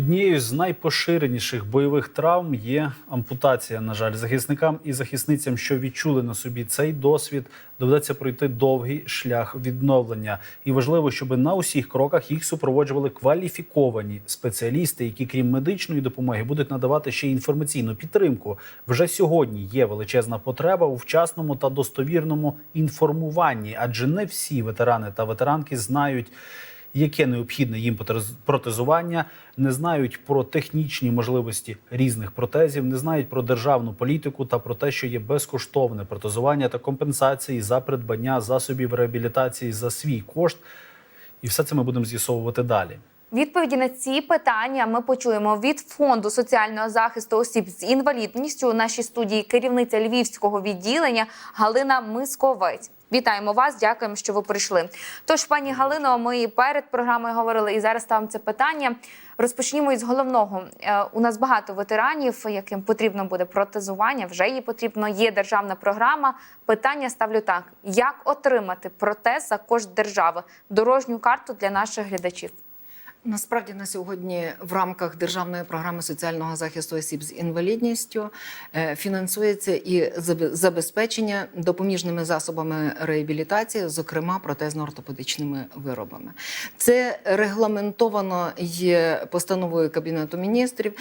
Однією з найпоширеніших бойових травм є ампутація. На жаль, захисникам і захисницям, що відчули на собі цей досвід, доведеться пройти довгий шлях відновлення. І важливо, щоб на усіх кроках їх супроводжували кваліфіковані спеціалісти, які, крім медичної допомоги, будуть надавати ще й інформаційну підтримку. Вже сьогодні є величезна потреба у вчасному та достовірному інформуванні, адже не всі ветерани та ветеранки знають яке необхідне їм протез- протезування, не знають про технічні можливості різних протезів, не знають про державну політику та про те, що є безкоштовне протезування та компенсації за придбання засобів реабілітації за свій кошт. І все це ми будемо з'ясовувати далі. Відповіді на ці питання ми почуємо від фонду соціального захисту осіб з інвалідністю у нашій студії керівниця львівського відділення Галина Мисковець. Вітаємо вас, дякуємо, що ви прийшли. Тож, пані Галино, ми перед програмою говорили, і зараз ставимо це питання. Розпочнімо із головного. Е, У нас багато ветеранів, яким потрібно буде протезування. Вже їй потрібно. Є державна програма. Питання ставлю так: як отримати протез за кошт держави? Дорожню карту для наших глядачів. Насправді на сьогодні в рамках державної програми соціального захисту осіб з інвалідністю е, фінансується і забезпечення допоміжними засобами реабілітації, зокрема протезно-ортопедичними виробами. Це регламентовано є постановою Кабінету міністрів,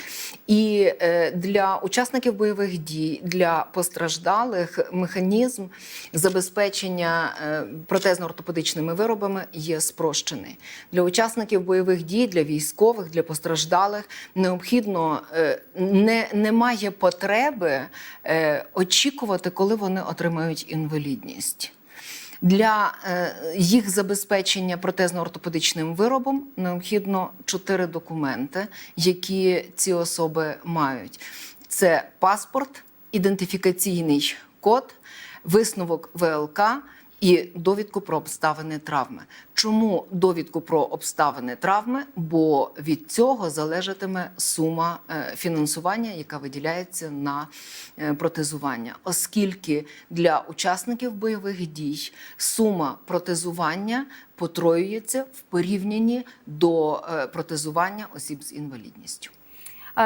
і е, для учасників бойових дій, для постраждалих механізм забезпечення е, протезно-ортопедичними виробами є спрощений. Для учасників бойових дій, для військових, для постраждалих необхідно е, не, немає потреби е, очікувати, коли вони отримають інвалідність. Для е, їх забезпечення протезно-ортопедичним виробом необхідно чотири документи, які ці особи мають: це паспорт, ідентифікаційний код, висновок ВЛК і довідку про обставини травми. Чому довідку про обставини травми? Бо від цього залежатиме сума е, фінансування, яка виділяється на е, протезування, оскільки для учасників бойових дій сума протезування потроюється в порівнянні до е, протезування осіб з інвалідністю.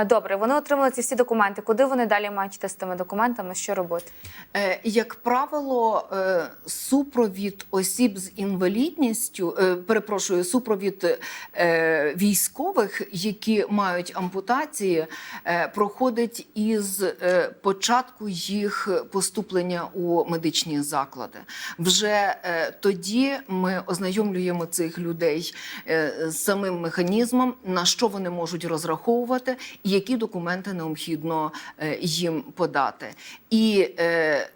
Добре, вони отримали ці всі документи. Куди вони далі мають йти з тими документами? Що робити? Е, Як правило, е, супровід осіб з інвалідністю, е, перепрошую, супровід військових, які мають ампутації, проходить із початку їх поступлення у медичні заклади. Вже тоді ми ознайомлюємо цих людей з самим механізмом, на що вони можуть розраховувати, які документи необхідно е, їм подати. І е,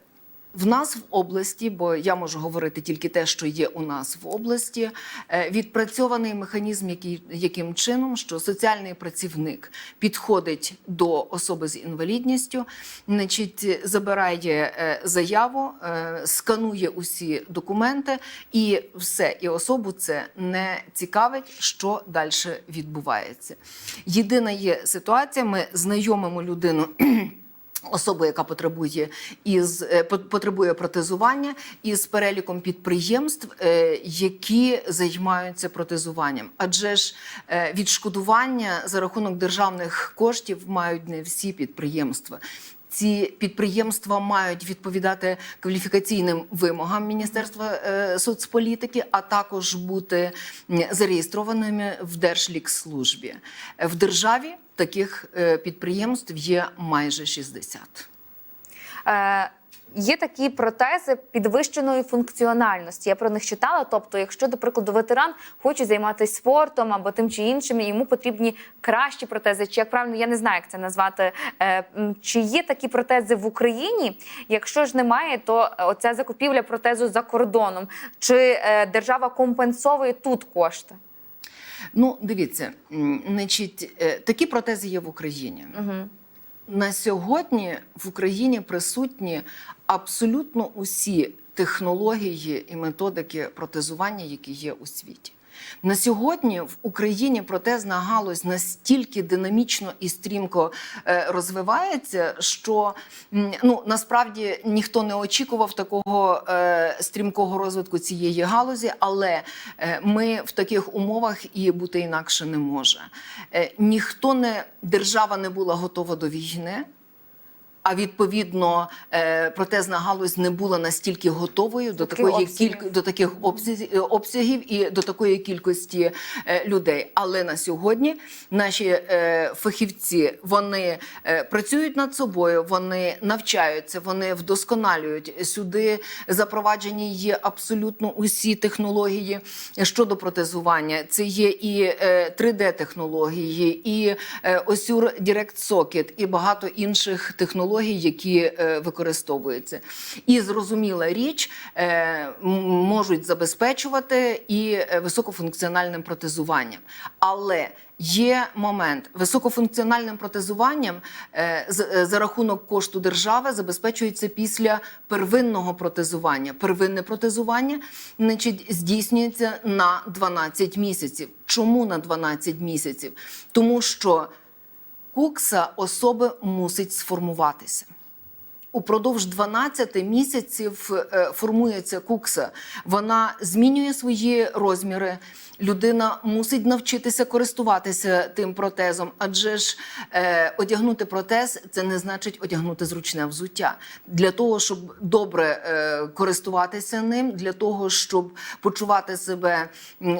в нас в області, бо я можу говорити тільки те, що є у нас в області, е, відпрацьований механізм, який, яким чином, що соціальний працівник підходить до особи з інвалідністю, значить, забирає е, заяву, е, сканує усі документи, і все, і особу це не цікавить, що далі відбувається. Єдина є ситуація, ми знайомимо людину. Особу, яка потребує із е, по- потребує протезування, із переліком підприємств, е, які займаються протезуванням. Адже ж е, відшкодування за рахунок державних коштів мають не всі підприємства. Ці підприємства мають відповідати кваліфікаційним вимогам Міністерства е, соцполітики, а також бути зареєстрованими в Держлікслужбі. В державі таких е, підприємств є майже 60. Е, Є такі протези підвищеної функціональності. Я про них читала. Тобто, якщо, до прикладу, ветеран хоче займатися спортом або тим чи іншим, йому потрібні кращі протези, чи як правильно я не знаю, як це назвати. Е, Чи є такі протези в Україні? Якщо ж немає, то оця закупівля протезу за кордоном, чи е, держава компенсовує тут кошти? Ну, дивіться, значить, е, такі протези є в Україні. Угу. На сьогодні в Україні присутні абсолютно усі технології і методики протезування, які є у світі. На сьогодні в Україні протезна галузь настільки динамічно і стрімко е, розвивається, що ну насправді ніхто не очікував такого е, стрімкого розвитку цієї галузі, але е, ми в таких умовах і бути інакше не може. Ніхто не держава не була готова до війни. А відповідно, е, протезна галузь не була настільки готовою до До такої кіль... до таких е, обсягів і до такої кількості е, людей. Але на сьогодні наші фахівці вони працюють над собою, вони навчаються, вони вдосконалюють сюди. Запроваджені є абсолютно усі технології щодо протезування. Це є і е, 3D-технології, і Osure Direct Socket, і багато інших технологій, які е, використовуються. І зрозуміла річ, е, можуть забезпечувати і е, високофункціональним протезуванням. Але Є момент високофункціональним протезуванням за рахунок кошту держави забезпечується після первинного протезування. Первинне протезування значить, здійснюється на 12 місяців. Чому на 12 місяців? Тому що кукса особи мусить сформуватися. Упродовж 12 місяців е, формується кукса. Вона змінює свої розміри. Людина мусить навчитися користуватися тим протезом, адже ж е, одягнути протез це не значить одягнути зручне взуття. Для того, щоб добре е, користуватися ним, для того, щоб почувати себе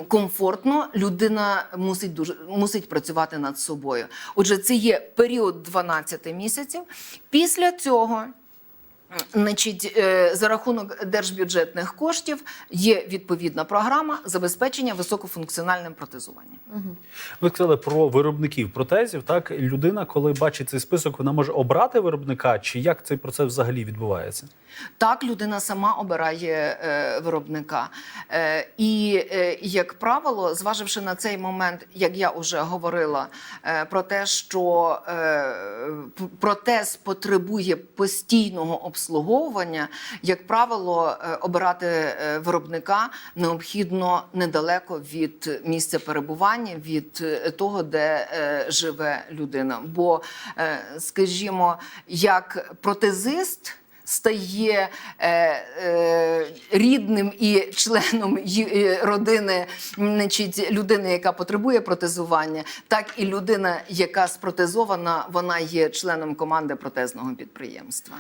комфортно, людина мусить дуже мусить працювати над собою. Отже, це є період 12 місяців. Після цього. Значить, е, за рахунок держбюджетних коштів є відповідна програма забезпечення високофункціональним протезуванням. Ви сказали про виробників протезів. Так, людина, коли бачить цей список, вона може обрати виробника, чи як цей процес взагалі відбувається? Так, людина сама обирає е, виробника. Е, і, е, як правило, зваживши на цей момент, як я вже говорила, е, про те, що е, протез потребує постійного обслуговування, як правило, е, обирати е, виробника необхідно недалеко від місця перебування, від е, того, де живе людина. Бо, скажімо, як протезист стає е, е, рідним і членом родини значить, людини, яка потребує протезування, так і людина, яка спротезована, вона є членом команди протезного підприємства.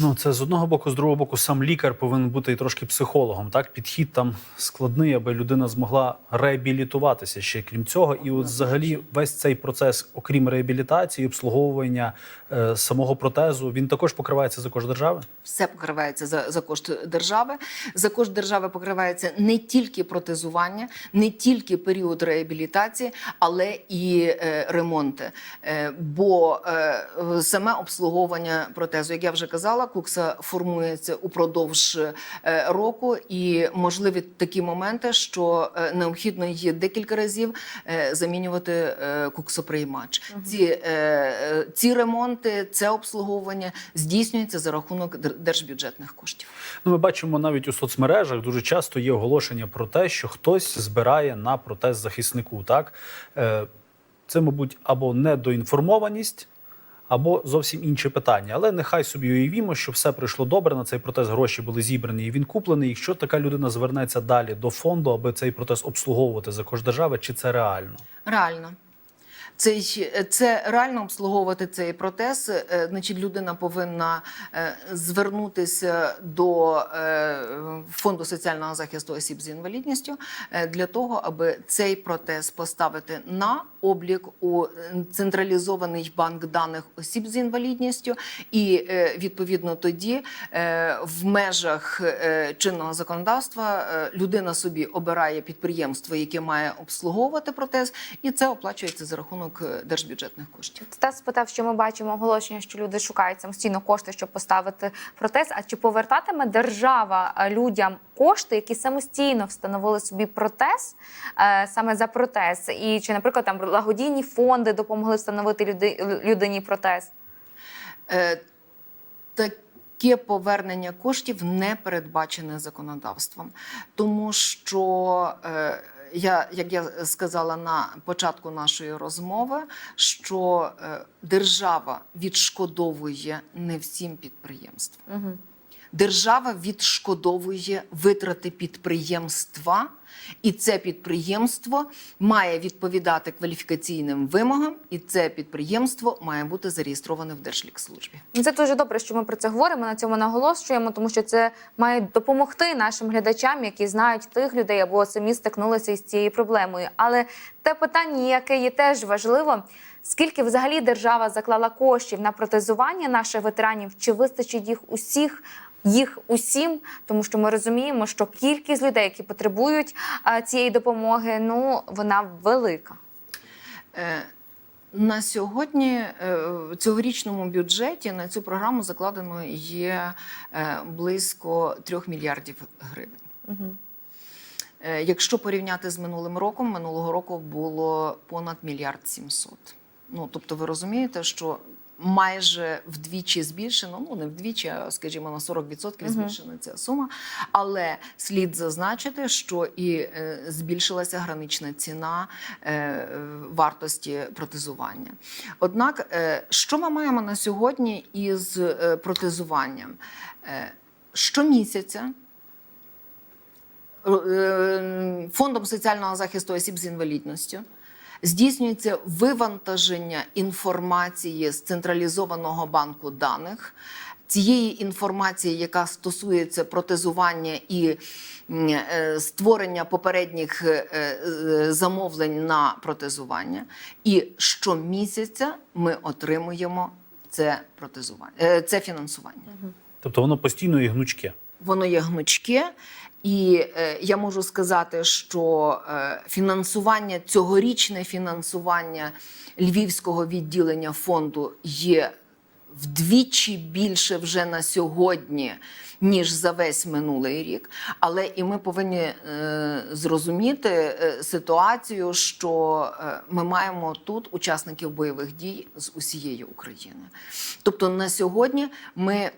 Ну, це з одного боку, з другого боку, сам лікар повинен бути і трошки психологом. Так, підхід там складний, аби людина змогла реабілітуватися ще крім цього. І от взагалі весь цей процес, окрім реабілітації, обслуговування е, самого протезу, він також покривається за кошт держави. Все покривається за, за кошт держави. За кошт держави покривається не тільки протезування, не тільки період реабілітації, але і е, ремонти. Е, бо е, саме обслуговування протезу, як я вже казала, кукса формується упродовж е, року, і можливі такі моменти, що е, необхідно її декілька разів е, замінювати куксоприймач. Ці, е, е, ці ремонти, це обслуговування здійснюється за рахунок держбюджетних коштів. Ну, ми бачимо навіть у соцмережах дуже часто є оголошення про те, що хтось збирає на протез захиснику. Так це, мабуть, або недоінформованість. Або зовсім інше питання, але нехай собі уявімо, що все пройшло добре. На цей протез гроші були зібрані, і він куплений. Якщо така людина звернеться далі до фонду, аби цей протез обслуговувати за кошт держави, чи це реально? Реально. Цей, це реально обслуговувати цей протез. Е, Значить, людина повинна е, звернутися до е, фонду соціального захисту осіб з інвалідністю е, для того, аби цей протез поставити на облік у централізований банк даних осіб з інвалідністю, і е, відповідно тоді е, в межах е, чинного законодавства е, людина собі обирає підприємство, яке має обслуговувати протез, і це оплачується за рахунок е, держбюджетних коштів. Стас спитав, що ми бачимо оголошення, що люди шукають самостійно кошти, щоб поставити протез. А чи повертатиме держава е, людям кошти, які самостійно встановили собі протез е, саме за протез? І чи, наприклад, там благодійні фонди допомогли встановити люди, людині протез? Е, Таке повернення коштів не передбачене законодавством, тому що е, я, як я сказала на початку нашої розмови, що е, держава відшкодовує не всім підприємствам. Угу. Держава відшкодовує витрати підприємства, і це підприємство має відповідати кваліфікаційним вимогам, і це підприємство має бути зареєстроване в Держлікслужбі. Це дуже добре, що ми про це говоримо. На цьому наголошуємо, тому що це має допомогти нашим глядачам, які знають тих людей або самі стикнулися із цією проблемою. Але те питання, яке є теж важливо. Скільки взагалі держава заклала коштів на протезування наших ветеранів? Чи вистачить їх усіх? Їх усім, тому що ми розуміємо, що кількість людей, які потребують а, цієї допомоги, ну вона велика. Е, На сьогодні е, в цьогорічному бюджеті на цю програму закладено є е, близько 3 мільярдів гривень. Угу. Е, Якщо порівняти з минулим роком, минулого року було понад мільярд сімсот. Ну тобто, ви розумієте, що майже вдвічі збільшено, ну не вдвічі, а скажімо, на 40% Мгм. збільшена ця сума. Але слід зазначити, що і е, збільшилася гранична ціна е, вартості протезування. Однак, е, що ми маємо на сьогодні із е, протезуванням? Е, Щомісяця Фондом соціального захисту осіб з інвалідністю здійснюється вивантаження інформації з централізованого банку даних. Цієї інформації, яка стосується протезування і е, створення попередніх е, е, замовлень на протезування, і щомісяця ми отримуємо це протезування, це фінансування. Тобто воно постійно і гнучке. Воно є гнучке, і е, я можу сказати, що е, фінансування, цьогорічне фінансування львівського відділення фонду є вдвічі більше вже на сьогодні, ніж за весь минулий рік. Але і ми повинні е, зрозуміти е, ситуацію, що е, ми маємо тут учасників бойових дій з усієї України. Тобто на сьогодні ми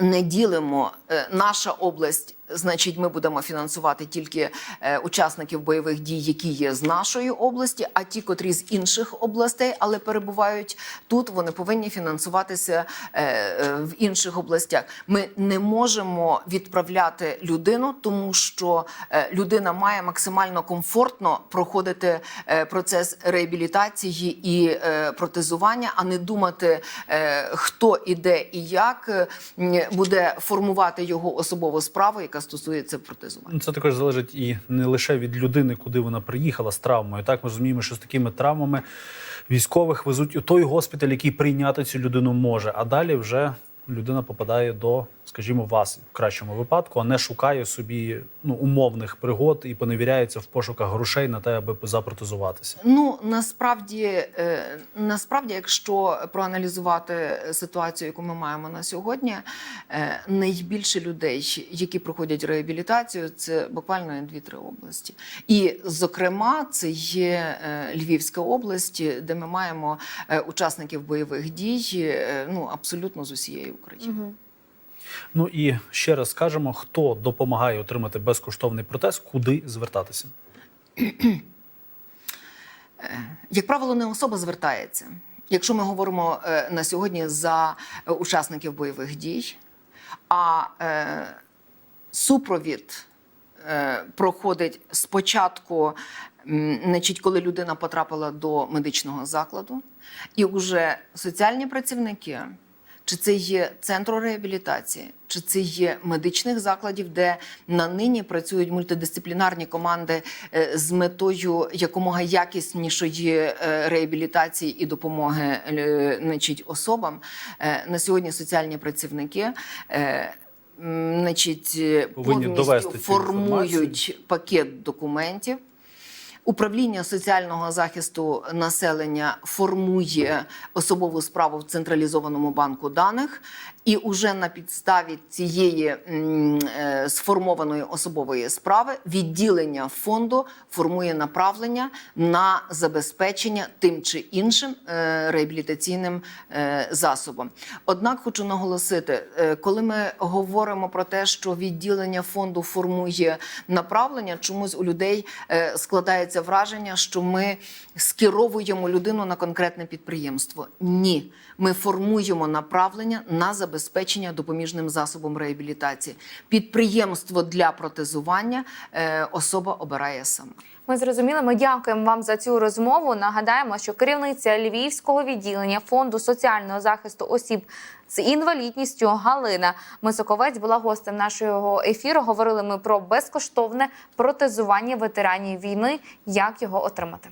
не ділимо е, наша область. Значить, ми будемо фінансувати тільки е, учасників бойових дій, які є з нашої області, а ті, котрі з інших областей, але перебувають тут, вони повинні фінансуватися е, е, в інших областях. Ми не можемо відправляти людину, тому що людина має максимально комфортно проходити процес реабілітації і протезування, а не думати, хто іде і як буде формувати його особову справу, яка стосується протезування. Ну, Це також залежить і не лише від людини, куди вона приїхала з травмою. Так ми розуміємо, що з такими травмами військових везуть у той госпіталь, який прийняти цю людину може. А далі вже людина попадає до, скажімо, вас в кращому випадку, а не шукає собі ну, умовних пригод і поневіряється в пошуках грошей на те, аби запротезуватися. Ну насправді, е, насправді, якщо проаналізувати ситуацію, яку ми маємо на сьогодні, е, найбільше людей, які проходять реабілітацію, це буквально 2-3 області. І, зокрема, це є е, Львівська область, де ми маємо е, учасників бойових дій, е, ну абсолютно з усієї України. Угу. Ну і ще раз скажемо, хто допомагає отримати безкоштовний протез, куди звертатися. Як правило, не особа звертається. Якщо ми говоримо е, на сьогодні за е, учасників бойових дій, а е, супровід проходить спочатку, значить, коли людина потрапила до медичного закладу, і вже соціальні працівники. Чи це є центру реабілітації, чи це є медичних закладів, де на нині працюють мультидисциплінарні команди е, з метою якомога якіснішої е, реабілітації і допомоги е, значить, особам. На сьогодні соціальні працівники. Значить, повністю формують пакет документів, Управління соціального захисту населення формує особову справу в централізованому банку даних, і уже на підставі цієї е, сформованої особової справи відділення фонду формує направлення на забезпечення тим чи іншим е, реабілітаційним е, засобом. Однак хочу наголосити, коли ми говоримо про те, що відділення фонду формує направлення, чомусь у людей складається враження, що ми скеровуємо людину на конкретне підприємство. Ні, ми формуємо направлення на забезпечення допоміжним засобом реабілітації. Підприємство для протезування е, особа обирає сама. Ми зрозуміли. Ми дякуємо вам за цю розмову. Нагадаємо, що керівниця Львівського відділення фонду соціального захисту осіб з інвалідністю Галина Мисоковець була гостем нашого ефіру. Говорили ми про безкоштовне протезування ветеранів війни, як його отримати.